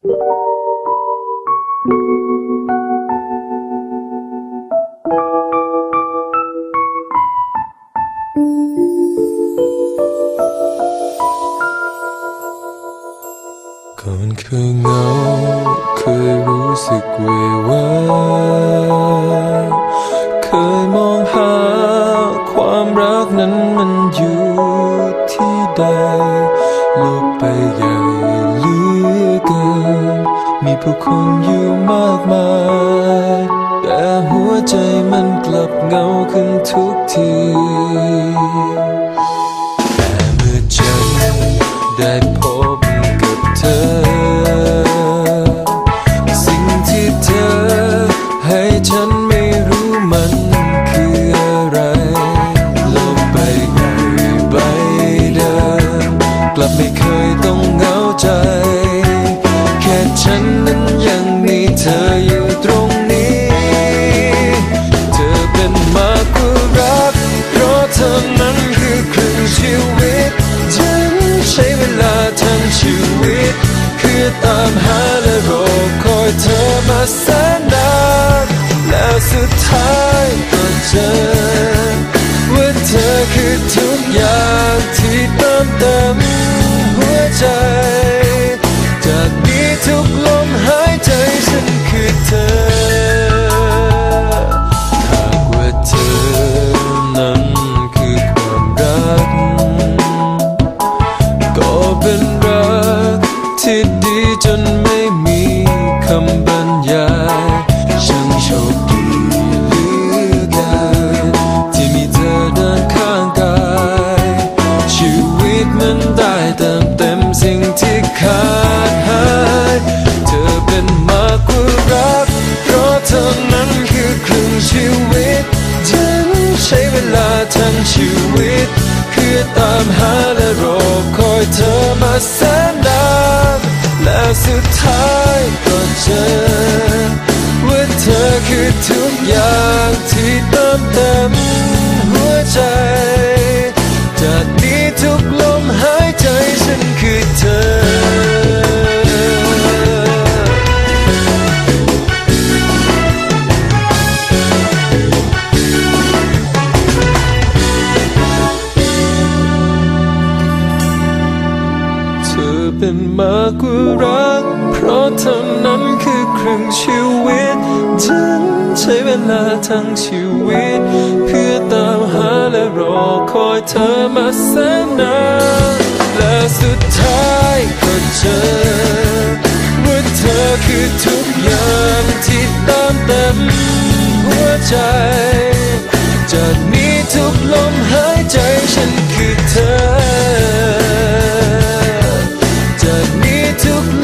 ก่อนเคยเหงาเคยรู้สึกเววาเคยมองหาความรักนั้นมันอยู่ที่ใดลบใหญ่เหลือเกิน มีผู้คนอยู่มากมาย แต่หัวใจมันกลับเงาขึ้นทุกที แต่เมื่อฉันได้พบกับเธอ สิ่งที่เธอให้ฉันไม่รู้มันคืออะไรลกใบใหญ่ใบเดิมกลับไม่ ทั้งชีวิต คือตามหาและรอคอยเธอมาแสนนานแล้วสุดท้ายก็เจอ จนไม่มีคำบรรยายช่างโชคดีเหลือเกินที่มีเธอเดินข้างกาย ชีวิตมันได้เติมเต็มสิ่งที่ขาดหาย เธอเป็นมากกว่ารัก เพราะเธอนั้นคือครึ่งชีวิต ฉันใช้เวลาทั้งชีวิต เพื่อตามหาและรอคอยเธอมาแส อย่างที่เติมเต็มหัวใจ จากนี้ทุกลมหายใจฉันคือเธอ เป็นมากกว่ารัก เพราะเธอนั้นคือครึ่งชีวิต ฉันใช้เวลาทั้งชีวิต เพื่อตามหาและรอคอยเธอมาแสนนานและสุดท้าย น